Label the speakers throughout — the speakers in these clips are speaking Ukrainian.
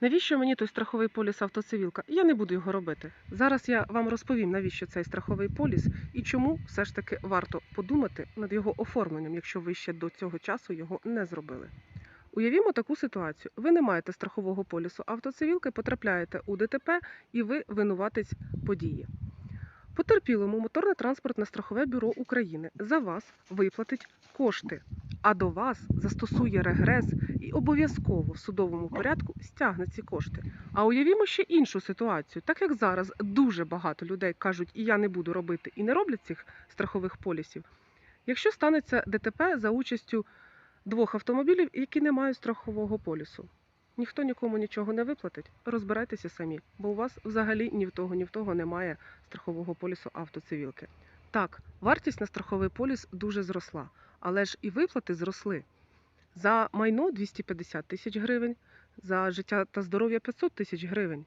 Speaker 1: Навіщо мені той страховий поліс автоцивілка? Я не буду його робити. Зараз я вам розповім, навіщо цей страховий поліс і чому все ж таки варто подумати над його оформленням, якщо ви ще до цього часу його не зробили. Уявімо таку ситуацію: ви не маєте страхового полісу автоцивілки, потрапляєте у ДТП і ви винуватець події. Потерпілому моторне транспортне страхове бюро України за вас виплатить кошти, а до вас застосує регрес і обов'язково в судовому порядку стягне ці кошти. А уявімо ще іншу ситуацію, так як зараз дуже багато людей кажуть, і я не буду робити, і не роблять цих страхових полісів. Якщо станеться ДТП за участю двох автомобілів, які не мають страхового полісу. Ніхто нікому нічого не виплатить, розбирайтеся самі, бо у вас взагалі ні в того, ні в того немає страхового полісу автоцивілки. Так, вартість на страховий поліс дуже зросла, але ж і виплати зросли. За майно 250 тисяч гривень, за життя та здоров'я 500 тисяч гривень.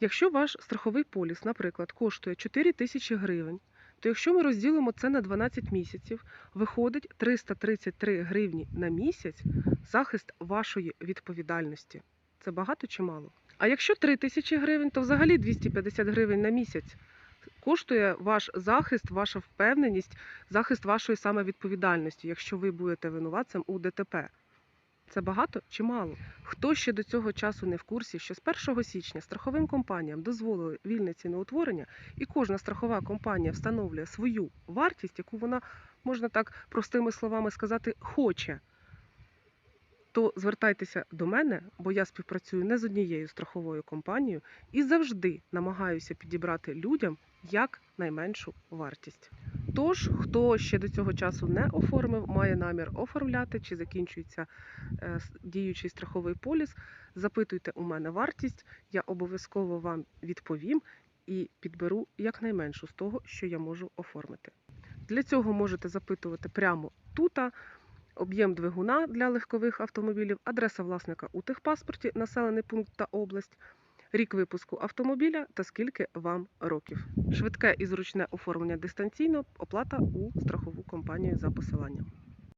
Speaker 1: Якщо ваш страховий поліс, наприклад, коштує 4 тисячі гривень, то якщо ми розділимо це на 12 місяців, виходить 333 гривні на місяць захист вашої відповідальності. Це багато чи мало? А якщо 3 тисячі гривень, то взагалі 250 гривень на місяць коштує ваш захист, ваша впевненість, захист вашої самовідповідальності, якщо ви будете винуватцем у ДТП. Це багато чи мало? Хто ще до цього часу не в курсі, що з 1 січня страховим компаніям дозволили вільне ціноутворення, і кожна страхова компанія встановлює свою вартість, яку вона, можна так простими словами сказати, хоче, то звертайтеся до мене, бо я співпрацюю не з однією страховою компанією і завжди намагаюся підібрати людям як найменшу вартість. Тож, хто ще до цього часу не оформив, має намір оформляти чи закінчується е, діючий страховий поліс, запитуйте у мене вартість, я обов'язково вам відповім і підберу якнайменшу з того, що я можу оформити. Для цього можете запитувати прямо тут, об'єм двигуна для легкових автомобілів, адреса власника у техпаспорті, населений пункт та область, рік випуску автомобіля та скільки вам років. Швидке і зручне оформлення дистанційно, оплата у страхову компанію за посиланням.